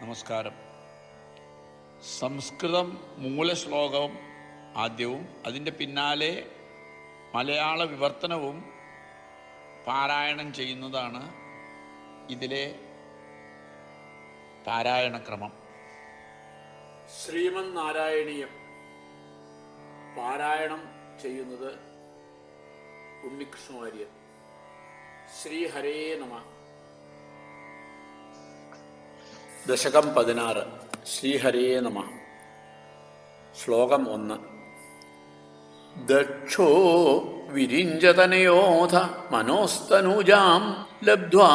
നമസ്കാരം. സംസ്കൃതം മൂലശ്ലോകവും ആദ്യവും അതിന്റെ പിന്നാലെ മലയാള വിവർത്തനവും പാരായണം ചെയ്യുന്നതാണ് ഇതിലെ പാരായണക്രമം ശ്രീമൻ നാരായണീയം പാരായണം ചെയ്യുന്നത് ഉണ്ണികൃഷ്ണവാര്യർ ശ്രീഹരേ നമ. ദശകം പതിനാറ് ശ്രീഹരേ നമ ശ്ലോകം ഒന്ന് ദക്ഷോ വിരിഞ്ചതനയോധ മനോസ്തനൂജാം ലബ്ധ്വാ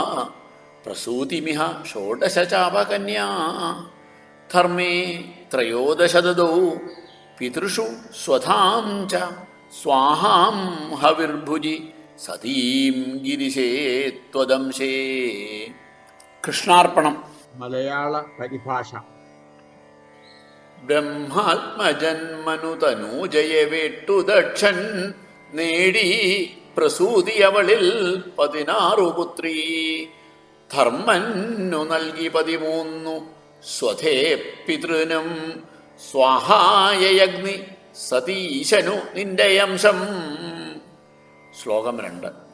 പ്രസൂതിമിഹ ഷോഡശചാപകന്യാ ധർമ്മേ ത്രയോദശദദൗ പിതൃഷു സ്വധാം ച സ്വാഹാം ഹവിർഭുജി സതീം ഗിരിശേ ത്വദംശേ കൃഷ്ണാർപ്പണം മലയാള പരിഭാഷ. ബ്രഹ്മാത്മജന്മനുതനൂജയ വെട്ടു ദക്ഷൻ നേടി പ്രസൂതിയവളിൽ പതിനാറു പുത്രി. ധർമ്മന്നു നൽകി പതിമൂന്നു സ്വധേ പിതൃനും. സ്വാഹായയഗ്നി സതീശനു നിന്റെ അംശം. ശ്ലോകം രണ്ട്.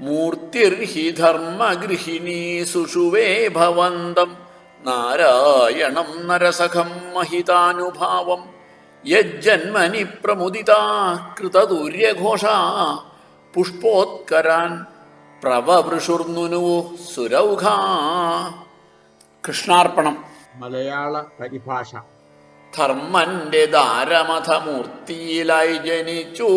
മൂർത്തിർഹി ധർമ്മഗൃഹിണീ സുഷുവേ ഭവന്തം. നാരായണം നരസഖം മഹിതാനുഭാവം. യജ്ജന്മനി പ്രമുദിതാ കൃതദൂര്യഘോഷ പുഷ്പോത്കരാൻ പ്രവവൃഷുർനുനു സുരൗഘ. കൃഷ്ണാർപ്പണം. മലയാള പരിഭാഷ. ധർമ്മന്റെ ദാരമഥമൂർത്തിയിലായി ജനിച്ചു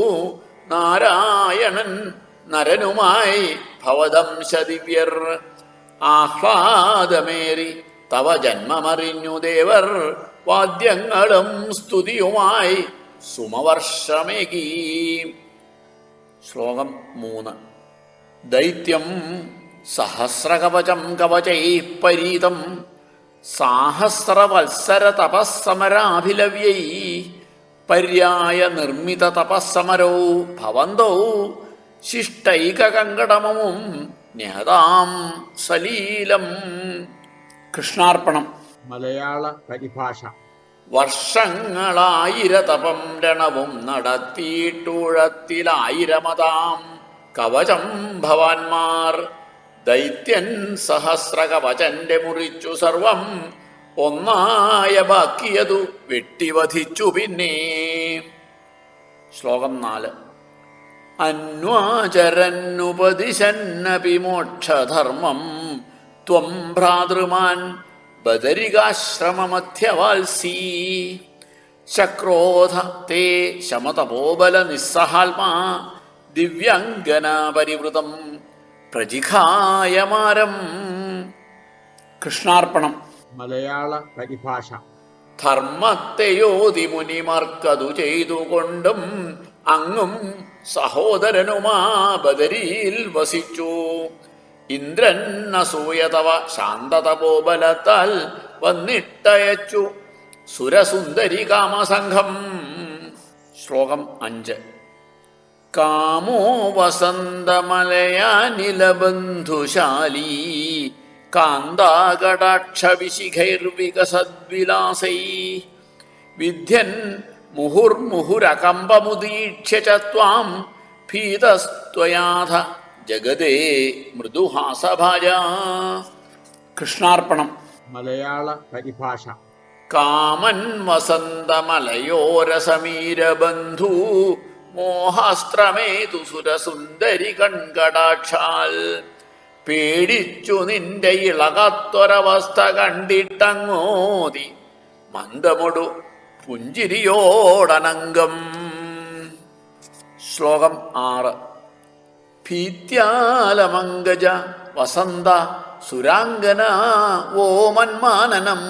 നാരായണൻ നരനുമായി ഭവദംശദിവ്യർ ആഹ്ലാദമേറി തവ ജന്മമറിഞ്ഞു ദേവർ. വാദ്യങ്ങളും സ്തുതിയുമായി സുമവർഷമേകി. ശ്ലോകം മൂന്ന്. ദൈത്യം സഹസ്രകവചം കവചൈ പരീതം സാഹസ്രവത്സര തപസ്സമരാഭിലവ്യൈ പര്യായ നിർമ്മിത തപസ്സമരോ ഭവന്തോ ശിഷ്ടൈകകങ്കടമമും ന്യഹതാം സലീലം. കൃഷ്ണാർപ്പണം. മലയാള പരിഭാഷ. വർഷങ്ങളായിരതപം രണവും നടത്തിയിട്ടുഴത്തിലായിരമതാം. കവചം ഭവാന്മാർ ദൈത്യൻ സഹസ്രകവചന്റെ മുറിച്ചു സർവം ഒന്നായ ബാക്കിയതു വെട്ടിവധിച്ചു പിന്നെ. ശ്ലോകം നാല്. അന്വാചരന്നുപദിശന്നപി മോക്ഷധർമ്മം ത്വം ഭ്രാതൃമാൻ ബദരികാശ്രമമധ്യവാത്സീ ശക്രോധ തേ ശമതപോബല നിസ്സഹാത്മാ. ദിവ്യംഗന പരിവൃതം പ്രജിഖായമാരം കൃഷ്ണാർപ്പണം. മലയാള പരിഭാഷ. ധർമ്മത്തെയോതി മുനിമാർക്കതു ചെയ്തുകൊണ്ടും അങ്ങും സഹോദരനുമാ ബദരിയിൽ വസിച്ചു. ഇന്ദ്രൻ അസൂയതവ ശാന്തതപോബലത്താൽ വന്നിട്ടയച്ചു. സുരസുന്ദരി കാമസംഘം. ശ്ലോകം അഞ്ച്. കാമോ വസന്തമലയാനിലബന്ധുശാലീ കാന്താകടാക്ഷവിശിഖൈർവികസദ്വിലാസൈ. വിദ്യൻ മുഹുർമുഹുരകമ്പമുദീക്ഷ്യ ത്വാം ഭീതസ്ത്വയാഥ ജഗതേ മൃദുഹാസഭാജ. കൃഷ്ണാർപ്പണം. മലയാള പരിഭാഷ. കാമൻ വസന്തമലയോരസമീരബന്ധു മോഹാസ്ത്രമേതു സുരസുന്ദരി കൺകടാക്ഷാൽ. പേടിച്ചു നിന്റെ ഇളകത്തൊരവസ്ഥ കണ്ടിട്ടങ്ങോതി മന്ദമൊടു പുഞ്ചിരിയോടനങ്കം. ശ്ലോകം ആറ്. ഭീത്യാലമംഗജ വസന്ത സുരാംഗന ഓ മന്മാനനം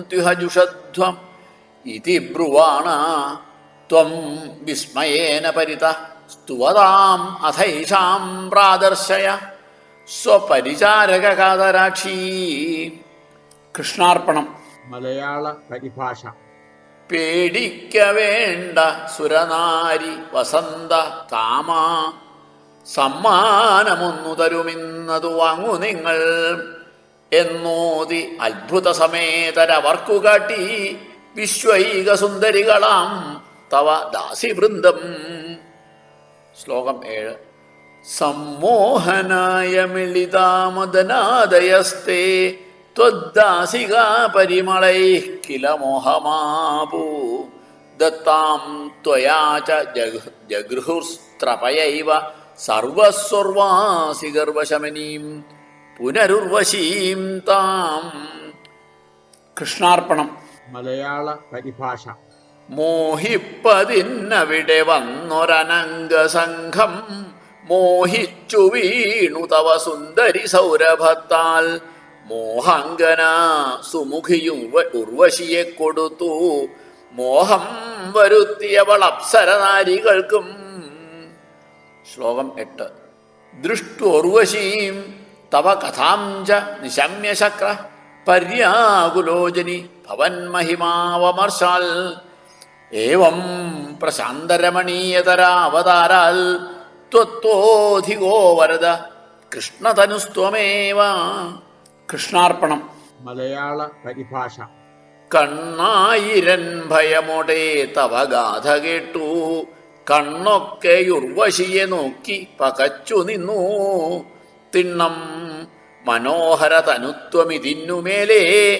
ത്യുഹജുഷധ്വം ഇതി ബ്രുവാണ ത്വം വിസ്മയേന പരിത. സ്തുവതാം അഥൈഷാം പ്രാദർശയ. സ്വപരിചാരകാതരാക്ഷീ കൃഷ്ണാർപ്പണം. മലയാള പരിഭാഷ. പേടിക്ക വേണ്ട സുരനാരി വസന്ത കാമ സമ്മാനമൊന്നു തരുമിന്നതു വാങ്ങു നിങ്ങൾ എന്നോതി അത്ഭുത സമേതരവർക്കു കാട്ടി വിശ്വൈക സുന്ദരികളാം തവ ദാസിവൃന്ദം. ശ്ലോകം ഏഴ്. സമ്മോഹനായ മിളിതാമദനാദയസ്തേ കില മോഹമാപൂ. ദത്താം ച ജഗ- ജഗൃഹുസ്ത്രപയൈവ സർവസ്വർവാസി ഗർവശമനീം പുനരുർവശീം താം. കൃഷ്ണാർപ്പണം. മലയാള പരിഭാഷ. മോഹിപ്പതിന്നവിടെ വന്നൊരനംഗ സംഘം മോഹിച്ചു വീണു തവ സുന്ദരി സൗരഭത്താൽ. മോഹാംഗന സുമുഖിയും ഉർവശിയെ കൊടുത്തു. മോഹം വരുത്തിയവൾ അപ്സരനാരികൾക്കും. ശ്ലോകം എട്ട്. ദൃഷ്ടോർവശീം തവ കഥാം ച നിശമ്യ ശക്ര പര്യാകുലോചനി ഭവന്മഹിമാവമർശാൽ ഏവം പ്രശാന്തരമണീയതരാവതാരാൽ ത്വത്തോധികോ വരദ കൃഷ്ണതനുസ്ത്വമേവ. കൃഷ്ണാർപ്പണം. മലയാള പരിഭാഷ. കണ്ണായിരൻ ഭയമോടെ തവ ഗാഥ കേട്ടു. കണ്ണൊക്കെ ഉർവശിയെ നോക്കി പകച്ചു നിന്നു. തിണ്ണം മനോഹര തനുത്വമിതിന്നുമേലേ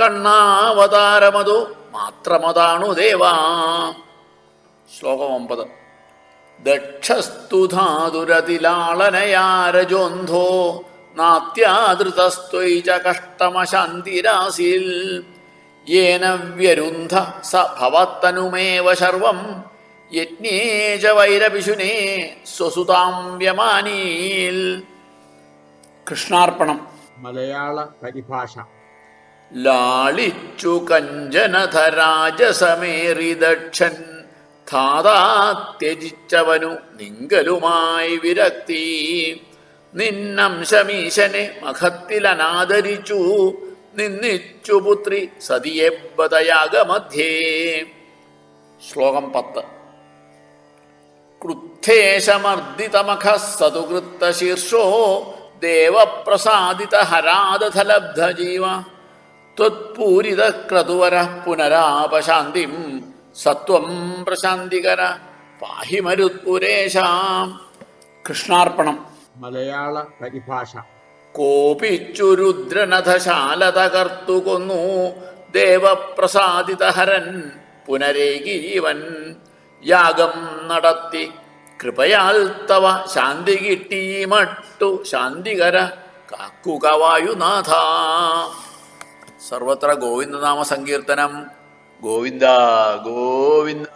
കണ്ണാവതാരമതു മാത്രമതാണു ദേവാ. ശ്ലോകം ഒമ്പത്. ദക്ഷസ്തു ധാതുരതിലാളനയാരജോന്ധോ നാത്യാദൃതസ്ത്വൈ ച കഷ്ടമശാന്തിരാസിൽ. യേന വ്യരുന്ധ സ ഭവത്തനുമേവ ശർവം. യജ്ഞേച വൈരപിശുനേ സ്വസുതാം വ്യമാനീൽ. കൃഷ്ണാർപ്പണം. മലയാള പരിഭാഷ. ലാളിച്ചു കഞ്ചനധരാജസമേറി ദക്ഷൻ ധാതാ ത്യജിച്ചവനു നിങ്കലുമായി വിരക്തി. നിന്നംശമീശനെ മഖത്തിലനാദരിച്ചു. നിന്നിച്ചു പുത്രി സതിയെ ബതയാഗമധ്യേ ശ്ലോകം പത്ത്. ക്രുദ്ധേശമർദ്ദിതമഖ സതുകൃത്തശീർഷോ ദേവപ്രസാദിത ഹരാദലബ്ധ ജീവ ത്വത്പൂരിതക്രതുവര പുനരാപശാന്തിം സത്വം പ്രശാന്തികര. പാഹിമരുത്പുരേശാം. കൃഷ്ണാർപ്പണം. മലയാള പരിഭാഷ. കോപിച്ചു രുദ്രനഥശാല തകർത്തു കൊന്നു ദേവപ്രസാദിതഹരൻ പുനരേകി ജീവൻ യാഗം നടത്തി. കൃപയാൽ തവ ശാന്തി കിട്ടി മട്ടു ശാന്തികര കാക്കുക വായുനാഥ. സർവത്ര ഗോവിന്ദനാമ സങ്കീർത്തനം ഗോവിന്ദ ഗോവിന്ദ.